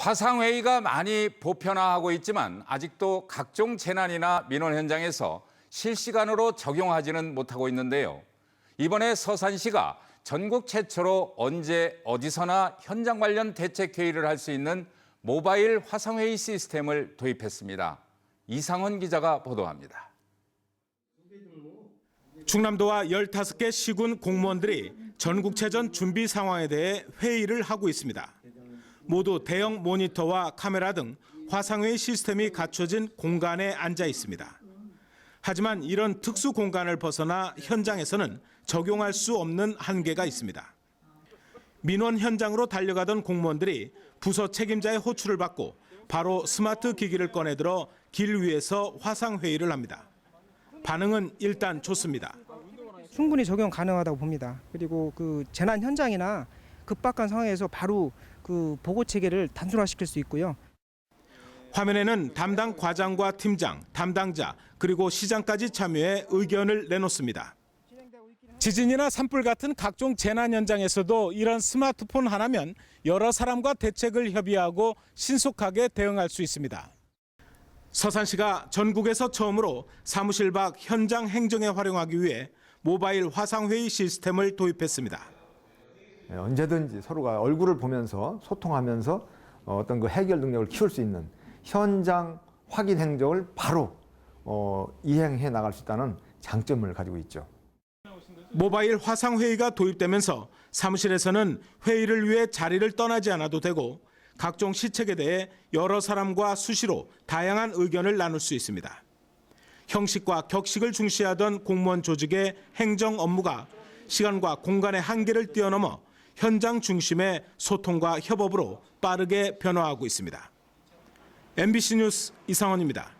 화상회의가 많이 보편화하고 있지만 아직도 각종 재난이나 민원 현장에서 실시간으로 적용하지는 못하고 있는데요. 이번에 서산시가 전국 최초로 언제 어디서나 현장 관련 대책 회의를 할 수 있는 모바일 화상회의 시스템을 도입했습니다. 이상헌 기자가 보도합니다. 충남도와 15개 시군 공무원들이 전국체전 준비 상황에 대해 회의를 하고 있습니다. 모두 대형 모니터와 카메라 등 화상회의 시스템이 갖춰진 공간에 앉아 있습니다. 하지만 이런 특수 공간을 벗어나 현장에서는 적용할 수 없는 한계가 있습니다. 민원 현장으로 달려가던 공무원들이 부서 책임자의 호출을 받고 바로 스마트 기기를 꺼내 들어 길 위에서 화상 회의를 합니다. 반응은 일단 좋습니다. 충분히 적용 가능하다고 봅니다. 그리고 그 재난 현장이나 급박한 상황에서 바로 그 보고 체계를 단순화시킬 수 있고요. 화면에는 담당 과장과 팀장, 담당자 그리고 시장까지 참여해 의견을 내놓습니다. 지진이나 산불 같은 각종 재난 현장에서도 이런 스마트폰 하나면 여러 사람과 대책을 협의하고 신속하게 대응할 수 있습니다. 서산시가 전국에서 처음으로 사무실 밖 현장 행정에 활용하기 위해 모바일 화상회의 시스템을 도입했습니다. 예, 언제든지 서로가 얼굴을 보면서 소통하면서 어, 어떤 그 해결 능력을 키울 수 있는 현장 확인 행정을 바로 어, 이행해 나갈 수 있다는 장점을 가지고 있죠. 모바일 화상 회의가 도입되면서 사무실에서는 회의를 위해 자리를 떠나지 않아도 되고 각종 시책에 대해 여러 사람과 수시로 다양한 의견을 나눌 수 있습니다. 형식과 격식을 중시하던 공무원 조직의 행정 업무가 시간과 공간의 한계를 뛰어넘어 현장 중심의 소통과 협업으로 빠르게 변화하고 있습니다. MBC 뉴스 이상원입니다.